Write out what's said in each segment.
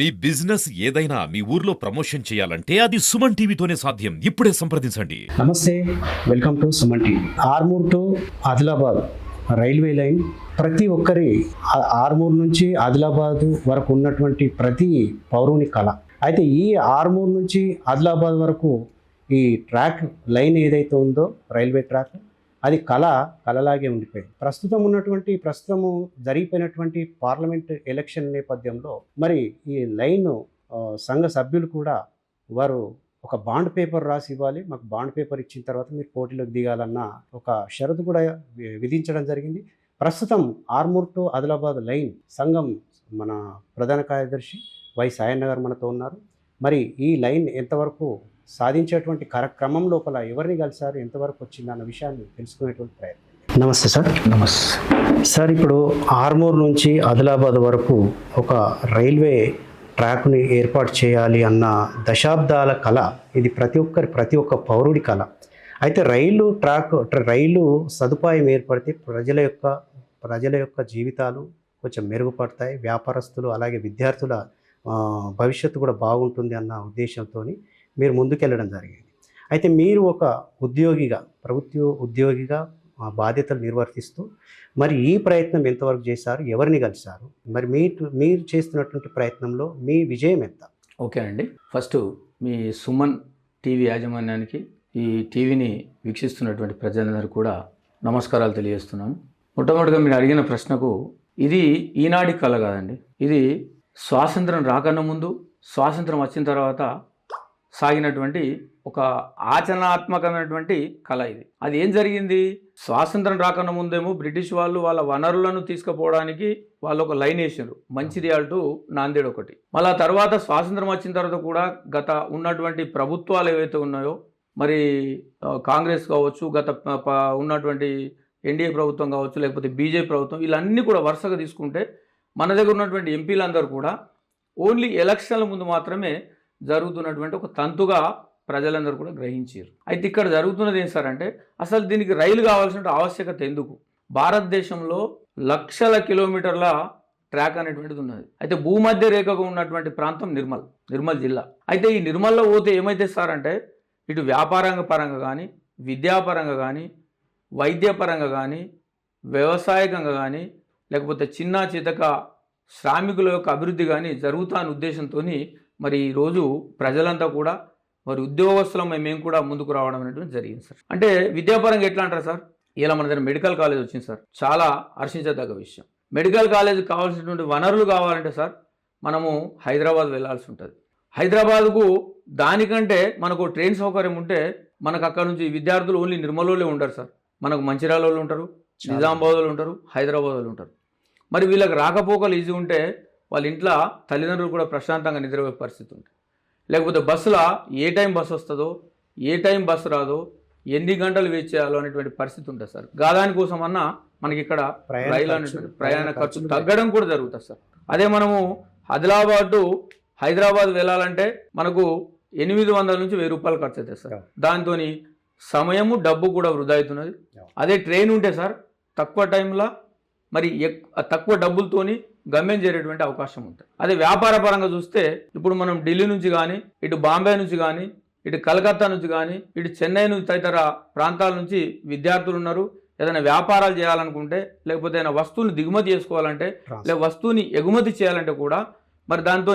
మీ business ఏదైనా మీ ఊర్లో promotion చేయాలంటే అది సుమన్ టీవీతోనే సాధ్యం. ఇప్పుడే సంప్రదించండి. నమస్తే welcome to Suman TV. Armoor to Adilabad railway line. ప్రతి ఒక్కరి ఆర్మూర్ నుంచి ఆదిలాబాద్ వరకు ఉన్నటువంటి ప్రతి పౌరుని కళ అయితే ఈ ఆర్మూర్ నుంచి ఆదిలాబాద్ వరకు ఈ ట్రాక్ లైన్ ఏదైతే ఉందో రైల్వే ట్రాక్ అది కళ కళలాగే ఉండిపోయింది. ప్రస్తుతం ఉన్నటువంటి ప్రస్తుతము జరిగిపోయినటువంటి పార్లమెంట్ ఎలక్షన్ నేపథ్యంలో మరి ఈ లైన్ సంఘ సభ్యులు కూడా వారు ఒక బాండ్ పేపర్ రాసి ఇవ్వాలి. మాకు బాండ్ పేపర్ ఇచ్చిన తర్వాత మీరు పోటీలోకి దిగాలన్న ఒక షరతు కూడా విధించడం జరిగింది. ప్రస్తుతం ఆర్మూర్ టు ఆదిలాబాద్ లైన్ సంఘం మన ప్రధాన కార్యదర్శి వై సాయన్న గారు మనతో ఉన్నారు. మరి ఈ లైన్ ఎంతవరకు సాధించేటువంటి కార్యక్రమం లోపల ఎవరిని కలిసారు ఎంతవరకు వచ్చింది అన్న విషయాన్ని తెలుసుకునేటువంటి ప్రయత్నం నమస్తే సార్. నమస్తే. సార్ ఇప్పుడు ఆర్మూర్ నుంచి ఆదిలాబాద్ వరకు ఒక రైల్వే ట్రాక్ని ఏర్పాటు చేయాలి అన్న దశాబ్దాల కళ ఇది ప్రతి ఒక్కరి ప్రతి ఒక్క పౌరుడి కళ. అయితే రైలు ట్రాక్ రైలు సదుపాయం ఏర్పడితే ప్రజల యొక్క ప్రజల యొక్క జీవితాలు కొంచెం మెరుగుపడతాయి. వ్యాపారస్తులు అలాగే విద్యార్థుల భవిష్యత్తు కూడా బాగుంటుంది అన్న ఉద్దేశంతో మీరు ముందుకెళ్ళడం జరిగింది. అయితే మీరు ఒక ఉద్యోగిగా ప్రభుత్వ ఉద్యోగిగా బాధ్యతలు నిర్వర్తిస్తూ మరి ఈ ప్రయత్నం ఎంతవరకు చేశారు? ఎవరిని కలిశారు? మరి మీ మీరు చేస్తున్నటువంటి ప్రయత్నంలో మీ విజయం ఎంత? ఓకే అండి. ఫస్ట్ మీ సుమన్ టీవీ యాజమాన్యానికి ఈ టీవీని వీక్షిస్తున్నటువంటి ప్రజలందరూ కూడా నమస్కారాలు తెలియజేస్తున్నాను. మొట్టమొదటిగా మీరు అడిగిన ప్రశ్నకు ఇది ఈనాటి కళ కాదండి. ఇది స్వాతంత్రం రాకన్నా ముందు స్వాతంత్రం వచ్చిన తర్వాత సాగినటువంటి ఒక ఆచరణాత్మకమైనటువంటి కళ ఇది. అది ఏం జరిగింది? స్వాతంత్రం రాకన్నా ముందేమో బ్రిటిష్ వాళ్ళు వాళ్ళ వనరులను తీసుకుపోవడానికి వాళ్ళు ఒక లైన్ వేసారు మంచిర్యాల టు నాందేడ్ ఒకటి. మళ్ళా తర్వాత స్వాతంత్రం వచ్చిన తర్వాత కూడా గత ఉన్నటువంటి ప్రభుత్వాలు ఏవైతే ఉన్నాయో మరి కాంగ్రెస్ కావచ్చు గత ఉన్నటువంటి ఎన్డీఏ ప్రభుత్వం కావచ్చు లేకపోతే బీజేపీ ప్రభుత్వం వీళ్ళన్నీ కూడా వరుసగా తీసుకుంటే మన దగ్గర ఉన్నటువంటి ఎంపీలందరూ కూడా ఓన్లీ ఎలక్షన్ల ముందు మాత్రమే జరుగుతున్నటువంటి ఒక తంతుగా ప్రజలందరూ కూడా గ్రహించారు. అయితే ఇక్కడ జరుగుతున్నది ఏం సార్ అంటే అసలు దీనికి రైలు కావాల్సిన ఆవశ్యకత ఎందుకు? భారతదేశంలో లక్షల కిలోమీటర్ల ట్రాక్ అనేటువంటిది ఉన్నది. అయితే భూమధ్య రేఖకు ఉన్నటువంటి ప్రాంతం నిర్మల్ నిర్మల్ జిల్లా. అయితే ఈ నిర్మల్లో పోతే ఏమైతే సార్ అంటే ఇటు వ్యాపారంగ పరంగా కానీ విద్యాపరంగా కానీ వైద్యపరంగా కానీ వ్యవసాయకంగా కానీ లేకపోతే చిన్న చితక శ్రామికుల యొక్క అభివృద్ధి కానీ జరుగుతాని ఉద్దేశంతో మరి ఈరోజు ప్రజలంతా కూడా మరి ఉద్యోగస్తులం మేము కూడా ముందుకు రావడం అనేటువంటి జరిగింది సార్. అంటే విద్యాపరంగా ఎట్లా అంటారు సార్? ఇలా మన దగ్గర మెడికల్ కాలేజ్ వచ్చింది సార్. చాలా హర్షించదగ్గ విషయం. మెడికల్ కాలేజ్ కావాల్సినటువంటి వనరులు కావాలంటే సార్ మనము హైదరాబాద్ వెళ్ళాల్సి ఉంటుంది. హైదరాబాద్కు దానికంటే మనకు ట్రైన్ సౌకర్యం ఉంటే మనకు అక్కడ నుంచి విద్యార్థులు ఓన్లీ నిర్మలలో ఉంటారు సార్. మనకు మంచిర్యాల వాళ్ళు ఉంటారు నిజామాబాద్ వాళ్ళు ఉంటారు హైదరాబాద్ వాళ్ళు ఉంటారు. మరి వీళ్ళకి రాకపోకలు ఈజీ ఉంటే వాళ్ళ ఇంట్లో తల్లిదండ్రులు కూడా ప్రశాంతంగా నిద్రపోయే పరిస్థితి ఉంటుంది లేకపోతే బస్సులో ఏ టైం బస్సు వస్తుందో ఏ టైం బస్సు రాదో ఎన్ని గంటలు వెయిట్ చేయాలో అనేటువంటి పరిస్థితి ఉంటుంది సార్. గాదాని కోసం అన్నా మనకి ఇక్కడ ప్రయాణ రైలు అనేటువంటి ప్రయాణ ఖర్చు తగ్గడం కూడా జరుగుతుంది సార్. అదే మనము ఆదిలాబాద్ టు హైదరాబాద్ వెళ్ళాలంటే మనకు ఎనిమిది వందల నుంచి వెయ్యి రూపాయలు ఖర్చు అవుతాయి సార్. దాంతో సమయము డబ్బు కూడా వృధా అవుతున్నది. అదే ట్రైన్ ఉంటే సార్ తక్కువ టైంలో మరి ఎక్- తక్కువ డబ్బులతోని గమ్యం చేరేటువంటి అవకాశం ఉంటుంది. అదే వ్యాపార పరంగా చూస్తే ఇప్పుడు మనం ఢిల్లీ నుంచి కానీ ఇటు బాంబే నుంచి కానీ ఇటు కలకత్తా నుంచి కానీ ఇటు చెన్నై నుంచి తదితర ప్రాంతాల నుంచి విద్యార్థులు ఉన్నారు. ఏదైనా వ్యాపారాలు చేయాలనుకుంటే లేకపోతే ఏదైనా వస్తువుని దిగుమతి చేసుకోవాలంటే లేదా వస్తువుని ఎగుమతి చేయాలంటే కూడా మరి దాంతో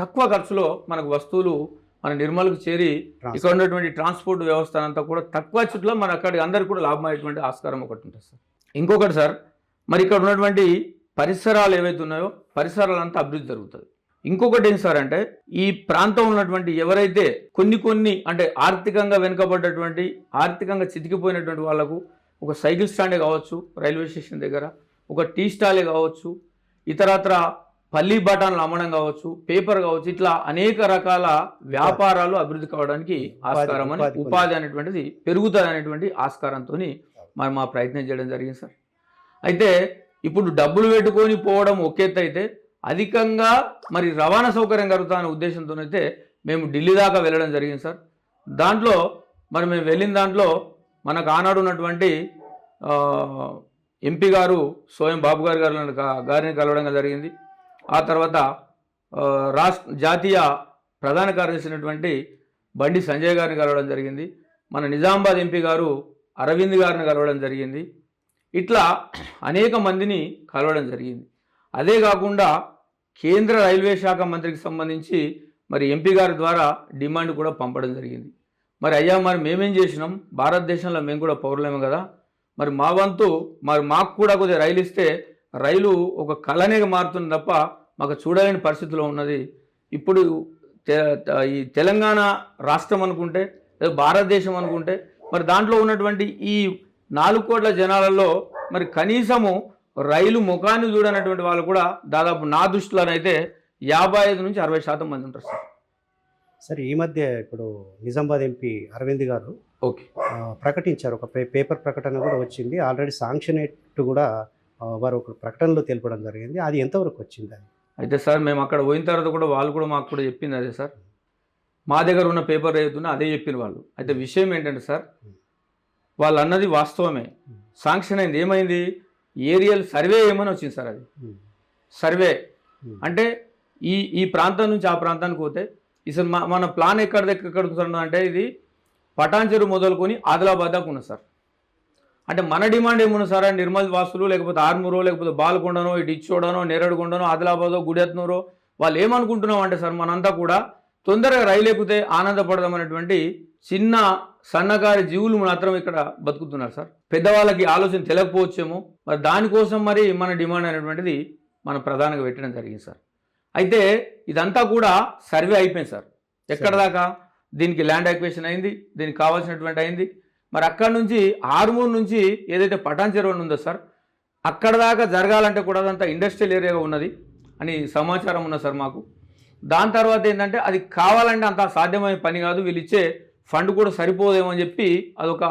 తక్కువ ఖర్చులో మనకు వస్తువులు మన నిర్మల్కు చేరి ఇక్కడ ఉన్నటువంటి ట్రాన్స్పోర్ట్ వ్యవస్థ అంతా కూడా తక్కువ చుట్లో మన అక్కడికి అందరికి కూడా లాభమయ్యేటువంటి ఆస్కారం ఒకటి ఉంటుంది సార్. ఇంకొకటి సార్ మరి ఇక్కడ ఉన్నటువంటి పరిసరాలు ఏవైతే ఉన్నాయో పరిసరాలంతా అభివృద్ధి జరుగుతుంది. ఇంకొకటి ఏం సార్ అంటే ఈ ప్రాంతం ఉన్నటువంటి ఎవరైతే కొన్ని కొన్ని అంటే ఆర్థికంగా వెనుకబడ్డటువంటి ఆర్థికంగా చితికిపోయినటువంటి వాళ్ళకు ఒక సైకిల్ స్టాండే కావచ్చు రైల్వే స్టేషన్ దగ్గర ఒక టీ స్టాలే కావచ్చు ఇతరత్ర పల్లి బఠాన్లు అమ్మడం కావచ్చు పేపర్ కావచ్చు ఇట్లా అనేక రకాల వ్యాపారాలు అభివృద్ధి కావడానికి ఆస్కారం అని ఉపాధి ఉపాధి అనేటువంటిది పెరుగుతుంది అనేటువంటి ఆస్కారంతో మరి మా ప్రయత్నం చేయడం జరిగింది సార్. అయితే ఇప్పుడు డబ్బులు పెట్టుకొని పోవడం ఒక అయితే అధికంగా మరి రవాణా సౌకర్యం కలుగుతానే ఉద్దేశంతో అయితే మేము ఢిల్లీ దాకా వెళ్ళడం జరిగింది సార్. దాంట్లో మరి మేము వెళ్ళిన దాంట్లో మనకు ఆనాడు ఉన్నటువంటి ఎంపీ గారు సోయం బాబు గారు గారు గారిని కలవడం జరిగింది. ఆ తర్వాత రాష్ట్ర జాతీయ ప్రధాన కార్యదర్శినటువంటి బండి సంజయ్ గారిని కలవడం జరిగింది. మన నిజామాబాద్ ఎంపీ గారు అరవింద్ గారిని కలవడం జరిగింది. ఇట్లా అనేక మందిని కలవడం జరిగింది. అదే కాకుండా కేంద్ర రైల్వే శాఖ మంత్రికి సంబంధించి మరి ఎంపీ గారి ద్వారా డిమాండ్ కూడా పంపడం జరిగింది. మరి అయ్యా మరి మేమేం చేసినాం? భారతదేశంలో మేము కూడా పౌరులేము కదా. మరి మా వంతు మరి మాకు కూడా కొద్దిగా రైలు ఇస్తే రైలు ఒక కళనే మారుతుంది తప్ప మాకు చూడలేని పరిస్థితిలో ఉన్నది. ఇప్పుడు ఈ తెలంగాణ రాష్ట్రం అనుకుంటే లేదా భారతదేశం అనుకుంటే మరి దాంట్లో ఉన్నటువంటి ఈ నాలుగు కోట్ల జనాలలో మరి కనీసము రైలు ముఖాన్ని చూడనటువంటి వాళ్ళు కూడా దాదాపు నా దృష్టిలోనైతే యాభై ఐదు నుంచి అరవై శాతం మంది ఉంటారు సార్. సరే ఈ మధ్య ఇప్పుడు నిజామాబాద్ ఎంపీ అరవింద్ గారు ఓకే. ప్రకటించారు. ఒక పేపర్ ప్రకటన కూడా వచ్చింది. ఆల్రెడీ శాంక్షన్ అయ్యేట్టు కూడా వారు ఒక ప్రకటనలో తెలపడం జరిగింది. అది ఎంతవరకు వచ్చింది అది? అయితే సార్ మేము అక్కడ పోయిన తర్వాత కూడా వాళ్ళు కూడా మాకు కూడా చెప్పింది అదే సార్. మా దగ్గర ఉన్న పేపర్ ఏదైతున్నా అదే చెప్పిన వాళ్ళు. అయితే విషయం ఏంటంటే సార్ వాళ్ళు అన్నది వాస్తవమే. శాంక్షన్ అయింది. ఏమైంది? ఏరియల్ సర్వే ఏమని వచ్చింది సార్ అది? సర్వే. అంటే ఈ ఈ ప్రాంతం నుంచి ఆ ప్రాంతానికి పోతే ఇసలు మా మన ప్లాన్ ఎక్కడ ఎక్కడ అంటే ఇది పటాన్చెరు మొదలుకొని ఆదిలాబాద్ దాకా ఉన్నది సార్. అంటే మన డిమాండ్ ఏమున్నది సార్? నిర్మల్ వాసులు లేకపోతే ఆర్మూరో లేకపోతే బాల్కొండనో ఇటు ఇచ్చోడనో నేరడుకొండనో ఆదిలాబాదో గుడెత్నూరో వాళ్ళు ఏమనుకుంటున్నాం అంటే సార్ మనంతా కూడా తొందరగా రైలు ఎక్కితే ఆనందపడదాం అనేటువంటి చిన్న సన్నకారి జీవులు మాత్రం ఇక్కడ బతుకుతున్నారు సార్. పెద్దవాళ్ళకి ఆలోచన తెలియకపోవచ్చేమో. మరి దానికోసం మరి మన డిమాండ్ అనేటువంటిది మనం ప్రధానంగా పెట్టడం జరిగింది సార్. అయితే ఇదంతా కూడా సర్వే అయిపోయింది సార్. ఎక్కడ దాకా? దీనికి ల్యాండ్ అక్వేషన్ అయింది దీనికి కావాల్సినటువంటి అయింది. మరి అక్కడ నుంచి ఆర్మూర్ నుంచి ఏదైతే పటాన్ చెరువు ఉందో సార్ అక్కడ దాకా జరగాలంటే కూడా అదంతా ఇండస్ట్రియల్ ఏరియాగా ఉన్నది అని సమాచారం ఉన్నది సార్ మాకు. దాని తర్వాత ఏంటంటే అది కావాలంటే అంత సాధ్యమైన పని కాదు. వీళ్ళు ఇచ్చే ఫండ్ కూడా సరిపోదేమో అని చెప్పి అదొక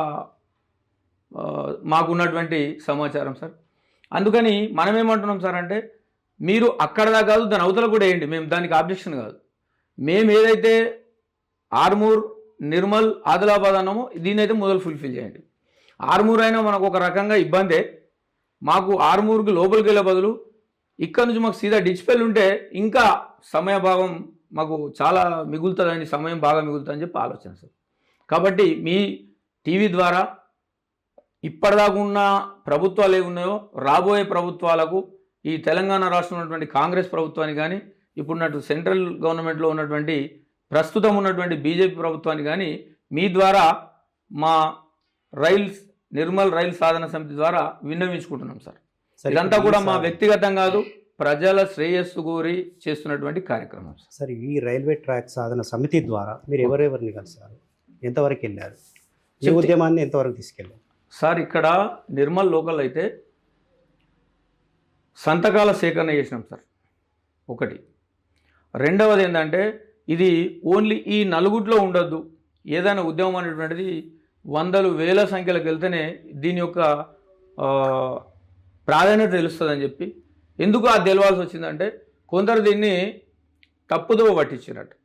మాకున్నటువంటి సమాచారం సార్. అందుకని మనం ఏమంటున్నాం సార్ అంటే మీరు అక్కడ దాకా కాదు దాని అవతల కూడా వేయండి. మేము దానికి ఆబ్జెక్షన్ కాదు. మేము ఏదైతే ఆర్మూర్ నిర్మల్ ఆదిలాబాద్ అన్నామో దీన్ని అయితే మొదలు ఫుల్ఫిల్ చేయండి. ఆర్మూర్ అయినా మనకు ఒక రకంగా ఇబ్బందే. మాకు ఆర్మూర్కి లోపలికి వెళ్ళే బదులు ఇక్కడ నుంచి మాకు సీదా డిచ్పెల్ ఉంటే ఇంకా సమయభావం మాకు చాలా మిగులుతుందని సమయం బాగా మిగులుతుందని చెప్పి ఆలోచన సార్. కాబట్టి మీ టీవీ ద్వారా ఇప్పటిదాకా ఉన్న ప్రభుత్వాలు ఉన్నాయో రాబోయే ప్రభుత్వాలకు ఈ తెలంగాణ రాష్ట్రంలో ఉన్నటువంటి కాంగ్రెస్ ప్రభుత్వానికి కానీ ఇప్పుడున్నట్టు సెంట్రల్ గవర్నమెంట్లో ఉన్నటువంటి ప్రస్తుతం ఉన్నటువంటి బీజేపీ ప్రభుత్వానికి కానీ మీ ద్వారా మా రైల్స్ నిర్మల్ రైల్ సాధన సమితి ద్వారా విన్నవించుకుంటున్నాం సార్. ఇదంతా కూడా మా వ్యక్తిగతం కాదు ప్రజల శ్రేయస్సు కోరి చేస్తున్నటువంటి కార్యక్రమం సరే. ఈ రైల్వే ట్రాక్ సాధన సమితి ద్వారా మీరు ఎవరెవరిని కలిసారు ఎంతవరకు వెళ్ళారు ఈ ఉద్యమాన్ని ఎంతవరకు తీసుకెళ్ళారు? సార్ ఇక్కడ నిర్మల్ లోకల్ అయితే సంతకాల సేకరణ చేసినాం సార్. ఒకటి. రెండవది ఏంటంటే ఇది ఓన్లీ ఈ నలుగుట్లో ఉండొద్దు. ఏదైనా ఉద్యమం అనేటువంటిది వందలు వేల సంఖ్యలోకి వెళ్తేనే దీని యొక్క ప్రాధాన్యత తెలుస్తుందని చెప్పి ఎందుకు అది తెలవాల్సి వచ్చిందంటే కొందరు దీన్ని తప్పుదోవ పట్టించినట్టు.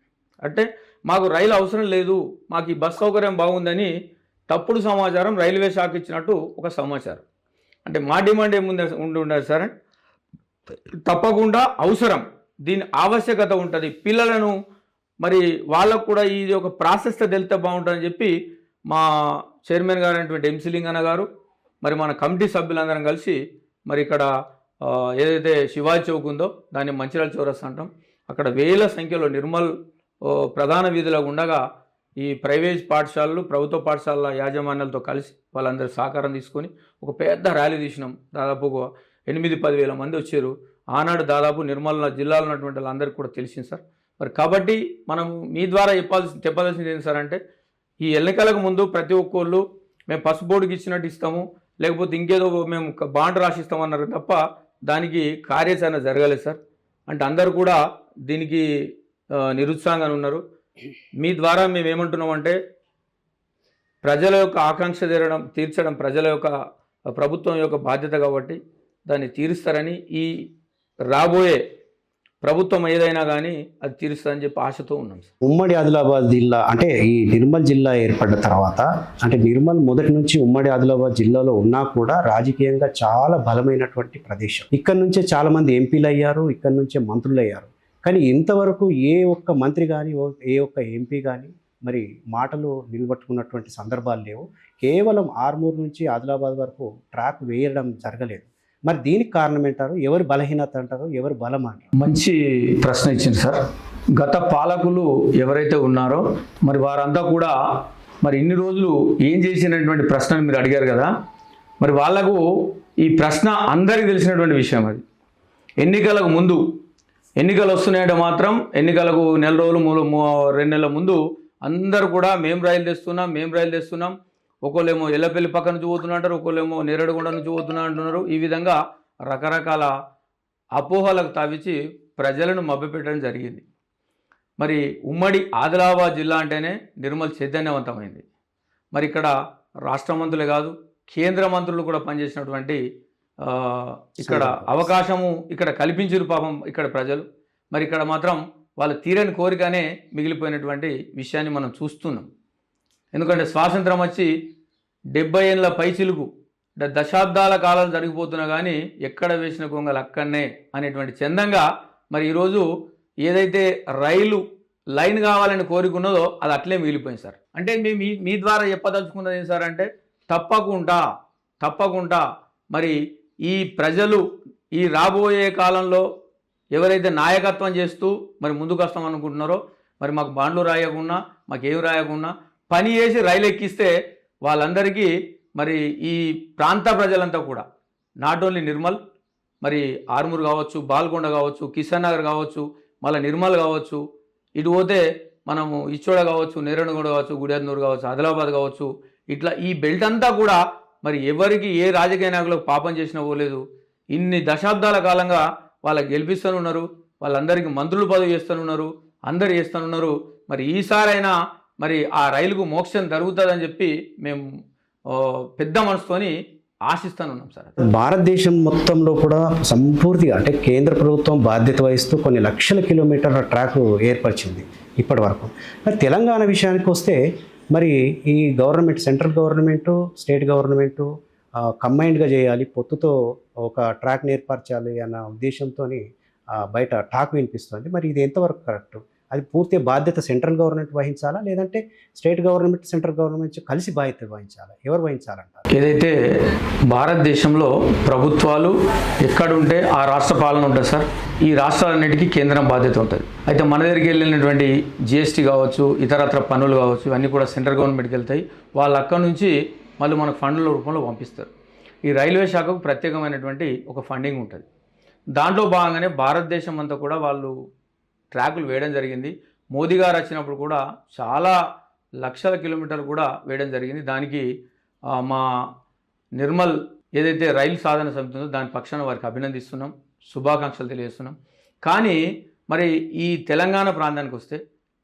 అంటే మాకు రైలు అవసరం లేదు మాకు ఈ బస్ సౌకర్యం బాగుందని తప్పుడు సమాచారం రైల్వే శాఖ ఇచ్చినట్టు ఒక సమాచారం. అంటే మా డిమాండ్ ఏముంది ఉండి ఉండదు సార్. తప్పకుండా అవసరం. దీని ఆవశ్యకత ఉంటుంది. పిల్లలను మరి వాళ్ళకు కూడా ఇది ఒక ప్రాసెస్ తెలితే బాగుంటుందని చెప్పి మా చైర్మన్ గారు అయినటువంటి ఎంసీ లింగన్న గారు మరి మన కమిటీ సభ్యులందరం కలిసి మరి ఇక్కడ ఏదైతే శివాజీ చౌక్ ఉందో దాన్ని మంచిర్యాల చౌరస్ అంటాం. అక్కడ వేల సంఖ్యలో నిర్మల్ ప్రధాన వీధిలో ఉండగా ఈ ప్రైవేట్ పాఠశాలలు ప్రభుత్వ పాఠశాలల యాజమాన్యాలతో కలిసి వాళ్ళందరూ సహకారం తీసుకొని ఒక పెద్ద ర్యాలీ తీసినాం. దాదాపు ఎనిమిది ఎనిమిది పదివేల మంది వచ్చారు. ఆనాడు దాదాపు నిర్మల్ జిల్లాలో ఉన్నటువంటి వాళ్ళందరికీ కూడా తెలిసింది సార్. మరి కాబట్టి మనం మీ ద్వారా చెప్పాల్సి చెప్పాల్సింది ఏంటి సార్ అంటే ఈ ఎన్నికలకు ముందు ప్రతి ఒక్కళ్ళు మేము పసుపు బోర్డుకి ఇచ్చినట్టు ఇస్తాము లేకపోతే ఇంకేదో మేము బాండ్ రాసిస్తామన్నారు తప్ప దానికి కార్యాచరణ జరగలేదు సార్. అంటే అందరూ కూడా దీనికి నిరుత్సాహంగా ఉన్నారు. మీ ద్వారా మేము ఏమంటున్నామంటే ప్రజల యొక్క ఆకాంక్ష తీరడం తీర్చడం ప్రజల యొక్క ప్రభుత్వం యొక్క బాధ్యత కాబట్టి దాన్ని తీరుస్తారని ఈ రాబోయే ప్రభుత్వం ఏదైనా కానీ అది తీరుస్తుందని చెప్పి ఆశతో ఉన్నాం సార్. ఉమ్మడి ఆదిలాబాద్ జిల్లా అంటే ఈ నిర్మల్ జిల్లా ఏర్పడ్డ తర్వాత అంటే నిర్మల్ మొదటి నుంచి ఉమ్మడి ఆదిలాబాద్ జిల్లాలో ఉన్నా కూడా రాజకీయంగా చాలా బలమైనటువంటి ప్రదేశం. ఇక్కడ నుంచే చాలా మంది ఎంపీలు అయ్యారు ఇక్కడ నుంచే మంత్రులు అయ్యారు కానీ ఇంతవరకు ఏ ఒక్క మంత్రి కానీ ఏ ఒక్క ఎంపీ కానీ మరి మాటలు నిలబట్టుకున్నటువంటి సందర్భాలు లేవు. కేవలం ఆర్మూర్ నుంచి ఆదిలాబాద్ వరకు ట్రాక్ వేయడం జరగలేదు. మరి దీనికి కారణం ఏంటారు? ఎవరి బలహీనత అంటారు? ఎవరి బలం అంటారు? మంచి ప్రశ్న ఇచ్చింది సార్. గత పాలకులు ఎవరైతే ఉన్నారో మరి వారంతా కూడా మరి ఇన్ని రోజులు ఏం చేసినటువంటి ప్రశ్నను మీరు అడిగారు కదా మరి వాళ్ళకు ఈ ప్రశ్న అందరికీ తెలిసినటువంటి విషయం అది. ఎన్నికలకు ముందు ఎన్నికలు వస్తున్నాయంటే మాత్రం ఎన్నికలకు నెల రోజులు మూడు మూ- రెండు నెలల ముందు అందరూ కూడా మేము రైలు తెస్తున్నాం మేము రైలు తెస్తున్నాం. ఒకళ్ళేమో ఎల్లపల్లి పక్క నుంచి పోతున్నారు ఒకళ్ళేమో నేరడుగొండ నుంచి పోతున్నా అంటున్నారు. ఈ విధంగా రకరకాల అపోహలకు తావిచ్చి ప్రజలను మభ్యపెట్టడం జరిగింది. మరి ఉమ్మడి ఆదిలాబాద్ జిల్లా అంటేనే నిర్మల్ చైతన్యవంతమైంది. మరి ఇక్కడ రాష్ట్ర మంత్రులే కాదు కేంద్ర మంత్రులు కూడా పనిచేసినటువంటి ఇక్కడ అవకాశము ఇక్కడ కల్పించారు పాపం ఇక్కడ ప్రజలు. మరి ఇక్కడ మాత్రం వాళ్ళ తీరని కోరికనే మిగిలిపోయినటువంటి విషయాన్ని మనం చూస్తున్నాం. ఎందుకంటే స్వాతంత్రం వచ్చి డెబ్బై ఏళ్ళ పైచిలుకు దశాబ్దాల కాలం జరిగిపోతున్నా కానీ ఎక్కడ వేసిన కొంగలు అక్కడనే అనేటువంటి చందంగా మరి ఈరోజు ఏదైతే రైలు లైన్ కావాలని కోరికున్నదో అది అట్లే మిగిలిపోయింది సార్. అంటే మేము మీ మీ ద్వారా చెప్పదలుచుకున్నది ఏం సార్ అంటే తప్పకుండా తప్పకుండా మరి ఈ ప్రజలు ఈ రాబోయే కాలంలో ఎవరైతే నాయకత్వం చేస్తూ మరి ముందుకు వస్తాం అనుకుంటున్నారో మరి మాకు బాండ్లు రాయకుండా మాకేం రాయకుండా పని చేసి రైలు ఎక్కిస్తే వాళ్ళందరికీ మరి ఈ ప్రాంత ప్రజలంతా కూడా నాట్ ఓన్లీ నిర్మల్ మరి ఆర్మూర్ కావచ్చు బాల్కొండ కావచ్చు కిషన్ నగర్ కావచ్చు మళ్ళీ నిర్మల్ కావచ్చు ఇటు పోతే మనము ఇచ్చోడ కావచ్చు నేరణగూడ కావచ్చు గుడియాదనూరు కావచ్చు ఆదిలాబాద్ కావచ్చు ఇట్లా ఈ బెల్ట్ అంతా కూడా మరి ఎవరికి ఏ రాజకీయ నాయకులకు పాపం చేసినా పోలేదు. ఇన్ని దశాబ్దాల కాలంగా వాళ్ళకి గెలిపిస్తూనున్నారు వాళ్ళందరికీ మంత్రులు పదవి చేస్తూనే అందరు చేస్తూనే మరి ఈసారైనా మరి ఆ రైలుకు మోక్షం జరుగుతుందని చెప్పి మేము పెద్ద మనసుతోని ఆశిస్తానున్నాం సార్. భారతదేశం మొత్తంలో కూడా సంపూర్తిగా అంటే కేంద్ర ప్రభుత్వం బాధ్యత వహిస్తూ కొన్ని లక్షల కిలోమీటర్ల ట్రాక్ ఏర్పరిచింది ఇప్పటి వరకు. మరి తెలంగాణ విషయానికి వస్తే మరి ఈ government central government state government కంబైన్డ్గా చేయాలి పొత్తుతో ఒక ట్రాక్ని ఏర్పరచాలి అన్న ఉద్దేశంతో బయట టాక్ వినిపిస్తుంది. మరి ఇది ఎంతవరకు కరెక్ట్? అది పూర్తి బాధ్యత సెంట్రల్ గవర్నమెంట్ వహించాలా? లేదంటే స్టేట్ గవర్నమెంట్ సెంట్రల్ గవర్నమెంట్ కలిసి బాధ్యత వహించాలా? ఎవరు వహించాలంటారు? ఏదైతే భారతదేశంలో ప్రభుత్వాలు ఎక్కడుంటే ఆ రాష్ట్ర పాలన ఉంటుంది సార్. ఈ రాష్ట్రాలన్నిటికీ కేంద్రం బాధ్యత ఉంటుంది. అయితే మన దగ్గరికి వెళ్ళినటువంటి జిఎస్టీ కావచ్చు ఇతరత్ర పన్నులు కావచ్చు ఇవన్నీ కూడా సెంట్రల్ గవర్నమెంట్కి వెళ్తాయి. వాళ్ళు అక్కడ నుంచి మళ్ళీ మనకు ఫండ్ల రూపంలో పంపిస్తారు. ఈ రైల్వే శాఖకు ప్రత్యేకమైనటువంటి ఒక ఫండింగ్ ఉంటుంది. దాంట్లో భాగంగానే భారతదేశం అంతా కూడా వాళ్ళు ట్రాకులు వేయడం జరిగింది. మోదీ గారు వచ్చినప్పుడు కూడా చాలా లక్షల కిలోమీటర్లు కూడా వేయడం జరిగింది. దానికి మా నిర్మల్ ఏదైతే రైలు సాధన సమితి ఉందో దాని పక్షాన వారికి అభినందిస్తున్నాం. శుభాకాంక్షలు తెలియజేస్తున్నాం. కానీ మరి ఈ తెలంగాణ ప్రాంతానికి వస్తే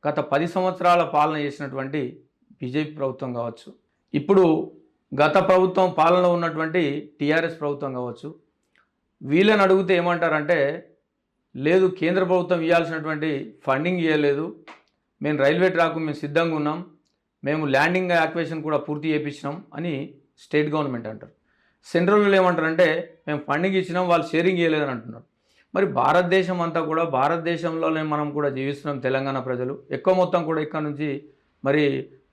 గత పది సంవత్సరాల పాలన చేసినటువంటి బీజేపీ ప్రభుత్వం కావచ్చు ఇప్పుడు గత ప్రభుత్వం పాలనలో ఉన్నటువంటి టీఆర్ఎస్ ప్రభుత్వం కావచ్చు వీళ్ళని అడిగితే ఏమంటారంటే లేదు కేంద్ర ప్రభుత్వం ఇవ్వాల్సినటువంటి ఫండింగ్ ఇవ్వలేదు మేము రైల్వే ట్రాక్ మేము సిద్ధంగా ఉన్నాం. మేము ల్యాండింగ్ యాక్వేషన్ కూడా పూర్తి చేయించినాం అని స్టేట్ గవర్నమెంట్ అంటారు. సెంట్రల్ ఏమంటారంటే మేము ఫండింగ్ ఇచ్చినాం వాళ్ళు షేరింగ్ ఇవ్వలేదని అంటున్నారు. మరి భారతదేశం అంతా కూడా భారతదేశంలోనే మనం కూడా జీవిస్తున్నాం తెలంగాణ ప్రజలు. ఎక్కువ మొత్తం కూడా ఇక్కడ నుంచి మరి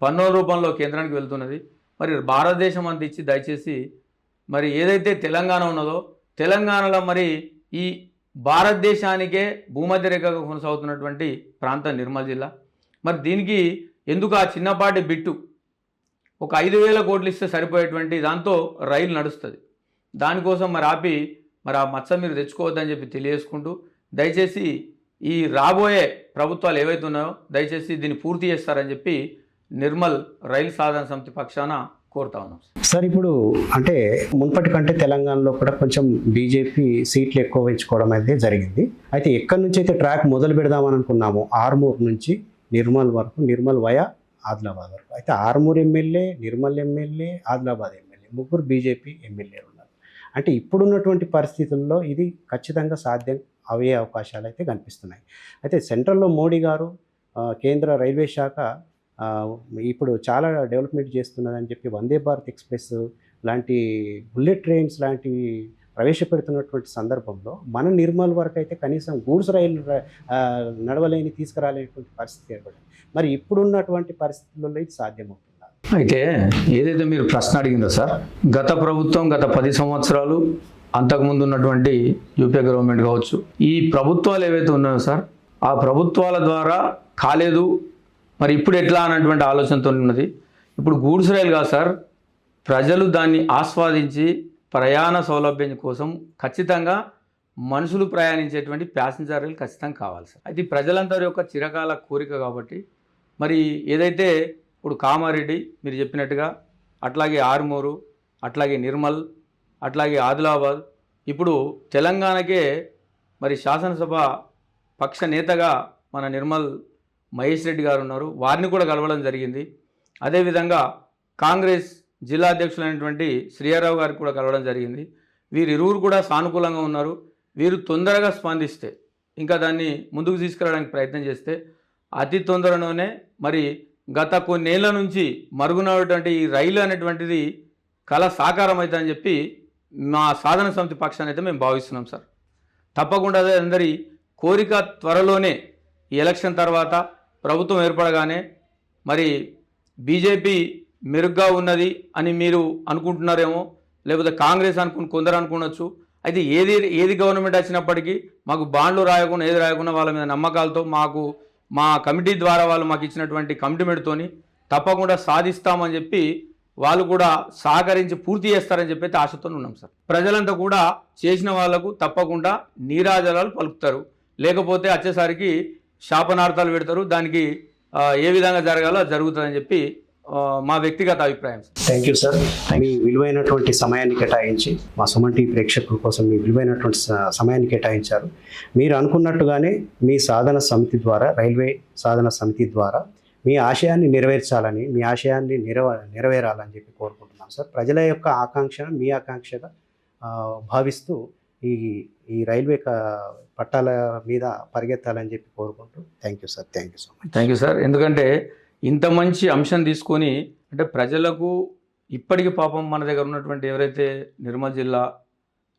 పన్నుల రూపంలో కేంద్రానికి వెళ్తున్నది. మరి భారతదేశం అంత ఇచ్చి దయచేసి మరి ఏదైతే తెలంగాణ ఉన్నదో తెలంగాణలో మరి ఈ భారతదేశానికే భూమధ్య రేఖగా కొనసాగుతున్నటువంటి ప్రాంతం నిర్మల్ జిల్లా. మరి దీనికి ఎందుకు ఆ చిన్నపాటి బిట్టు? ఒక ఐదు వేల కోట్లు ఇస్తే సరిపోయేటువంటి దాంతో రైలు నడుస్తుంది. దానికోసం మరి ఆపి మరి ఆ మచ్చ మీరు తెచ్చుకోవద్దని చెప్పి తెలియజేసుకుంటూ దయచేసి ఈ రాబోయే ప్రభుత్వాలు ఏవైతే ఉన్నాయో దయచేసి దీన్ని పూర్తి చేస్తారని చెప్పి నిర్మల్ రైలు సాధన సమితి పక్షాన కోరుతా ఉన్నాం సార్ ఇప్పుడు అంటే మున్పటి కంటే తెలంగాణలో కూడా కొంచెం బీజేపీ సీట్లు ఎక్కువ పెంచుకోవడం అయితే జరిగింది. అయితే ఎక్కడి నుంచి అయితే ట్రాక్ మొదలు పెడదామని అనుకున్నాము ఆర్మూర్ నుంచి నిర్మల్ వరకు నిర్మల్ వయా ఆదిలాబాద్ వరకు. అయితే Armoor MLA Nirmal MLA Adilabad MLA ముగ్గురు బీజేపీ ఎమ్మెల్యేలు ఉన్నారు. అంటే ఇప్పుడున్నటువంటి పరిస్థితుల్లో ఇది ఖచ్చితంగా సాధ్యం అవే అవకాశాలు అయితే కనిపిస్తున్నాయి. అయితే సెంట్రల్లో మోడీ గారు కేంద్ర రైల్వే శాఖ ఇప్పుడు చాలా డెవలప్మెంట్ చేస్తున్నదని చెప్పి వందే భారత్ ఎక్స్ప్రెస్ లాంటి బుల్లెట్ ట్రైన్స్ లాంటివి ప్రవేశపెడుతున్నటువంటి సందర్భంలో మన నిర్మల్ వరకు అయితే కనీసం గూడ్స్ రైలు నడవలేని తీసుకురాలేనటువంటి పరిస్థితి ఏర్పడింది. మరి ఇప్పుడున్నటువంటి పరిస్థితుల్లో ఇది సాధ్యమవుతుంది? అయితే ఏదైతే మీరు ప్రశ్న అడిగిందో సార్ గత ప్రభుత్వం గత పది సంవత్సరాలు అంతకుముందు ఉన్నటువంటి యూపీఏ గవర్నమెంట్ కావచ్చు ఈ ప్రభుత్వాలు ఏవైతే ఉన్నాయో సార్ ఆ ప్రభుత్వాల ద్వారా కాలేదు మరి ఇప్పుడు ఎట్లా అన్నటువంటి ఆలోచనతో ఉన్నది. ఇప్పుడు గూడ్స్ రైలు కాదు సార్ ప్రజలు దాన్ని ఆస్వాదించి ప్రయాణ సౌలభ్యం కోసం ఖచ్చితంగా మనుషులు ప్రయాణించేటువంటి ప్యాసింజర్ రైలు ఖచ్చితంగా కావాలి సార్. అయితే ప్రజలందరి యొక్క చిరకాల కోరిక కాబట్టి. మరి ఏదైతే ఇప్పుడు కామారెడ్డి మీరు చెప్పినట్టుగా అట్లాగే ఆర్మూరు అట్లాగే నిర్మల్ అట్లాగే ఆదిలాబాద్ ఇప్పుడు తెలంగాణకే మరి శాసనసభ పక్ష నేతగా మన నిర్మల్ మహేష్ రెడ్డి గారు ఉన్నారు. వారిని కూడా కలవడం జరిగింది. అదేవిధంగా కాంగ్రెస్ జిల్లా అధ్యక్షులైనటువంటి శ్రీయారావు గారికి కూడా కలవడం జరిగింది. వీరిరువురు కూడా సానుకూలంగా ఉన్నారు. వీరు తొందరగా స్పందిస్తే ఇంకా దాన్ని ముందుకు తీసుకురావడానికి ప్రయత్నం చేస్తే అతి తొందరలోనే మరి గత కొన్నేళ్ళ నుంచి మరుగునటువంటి ఈ రైలు అనేటువంటిది కళ సాకారం అవుతుందని చెప్పి మా సాధన సమితి పక్షాన్ని అయితే మేము భావిస్తున్నాం సార్. తప్పకుండా అందరి కోరిక త్వరలోనే ఈ ఎలక్షన్ తర్వాత ప్రభుత్వం ఏర్పడగానే మరి బీజేపీ మెరుగ్గా ఉన్నది అని మీరు అనుకుంటున్నారేమో లేకపోతే కాంగ్రెస్ అనుకుని కొందరు అనుకునొచ్చు. అయితే ఏది ఏది గవర్నమెంట్ వచ్చినప్పటికీ మాకు బాండ్లు రాయకుండా ఏది రాయకుండా వాళ్ళ మీద నమ్మకాలతో మాకు మా కమిటీ ద్వారా వాళ్ళు మాకు ఇచ్చినటువంటి కమిట్మెంట్తోని తప్పకుండా సాధిస్తామని చెప్పి వాళ్ళు కూడా సహకరించి పూర్తి చేస్తారని చెప్పి అయితే ఆశతో ఉన్నాం సార్. ప్రజలంతా కూడా చేసిన వాళ్ళకు తప్పకుండా నీరాజలాలు పలుకుతారు. లేకపోతే వచ్చేసరికి శాపనార్థాలు పెడతారు. దానికి ఏ విధంగా జరగాలో అది జరుగుతుందని చెప్పి మా వ్యక్తిగత అభిప్రాయం థ్యాంక్ యూ సార్ మీ విలువైనటువంటి సమయాన్ని కేటాయించి మా సుమన్ టీవీ ప్రేక్షకుల కోసం మీ విలువైనటువంటి సమయాన్ని కేటాయించారు. మీరు అనుకున్నట్టుగానే మీ సాధన సమితి ద్వారా రైల్వే సాధన సమితి ద్వారా మీ ఆశయాన్ని నెరవేర్చాలని మీ ఆశయాన్ని నెరవ నెరవేరాలని చెప్పి కోరుకుంటున్నాం సార్. ప్రజల యొక్క ఆకాంక్షను మీ ఆకాంక్షగా భావిస్తూ ఈ ఈ రైల్వే క- పట్టాల మీద పరిగెత్తాలని చెప్పి కోరుకుంటూ thank you sir thank you so much. Thank you sir. ఎందుకంటే ఇంత మంచి అంశం తీసుకొని అంటే ప్రజలకు ఇప్పటికి పాపం మన దగ్గర ఉన్నటువంటి ఎవరైతే నిర్మల్ జిల్లా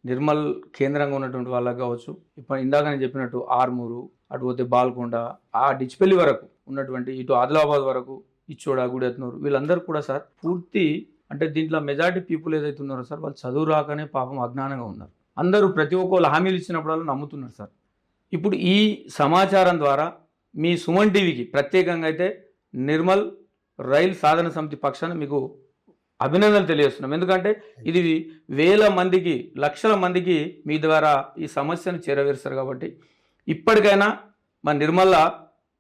నిర్మల్ కేంద్రంగా ఉన్నటువంటి వాళ్ళకి కావచ్చు ఇప్పుడు ఇందాక నేను చెప్పినట్టు ఆర్మూరు అటు పోతే బాల్కొండ ఆ డిచ్పల్లి వరకు ఉన్నటువంటి ఇటు ఆదిలాబాద్ వరకు ఇచ్చోడ గుడెత్నూరు వీళ్ళందరూ కూడా సార్ పూర్తి అంటే దీంట్లో మెజారిటీ పీపుల్ ఏదైతే ఉన్నారో సార్ వాళ్ళు చదువు రాకనే పాపం అజ్ఞానంగా ఉన్నారు. అందరూ ప్రతి ఒక్కళ్ళు హామీలు ఇచ్చినప్పుడు నమ్ముతున్నారు సార్. ఇప్పుడు ఈ సమాచారం ద్వారా మీ సుమన్ టీవీకి ప్రత్యేకంగా అయితే నిర్మల్ రైల్ సాధన సమితి పక్షాన మీకు అభినందనలు తెలియజేస్తున్నాం. ఎందుకంటే ఇది వేల మందికి లక్షల మందికి మీ ద్వారా ఈ సమస్యను చేరవేరుస్తారు కాబట్టి ఇప్పటికైనా మా నిర్మల్ల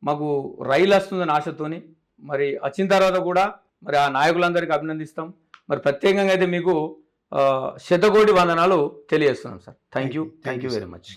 మాకు రైలు వస్తుందని ఆశతోని మరి వచ్చిన తర్వాత కూడా మరి ఆ నాయకులందరికీ అభినందిస్తాం. మరి ప్రత్యేకంగా అయితే మీకు శతకోటి వందనాలు తెలియజేస్తున్నాం sir. Thank you thank you very much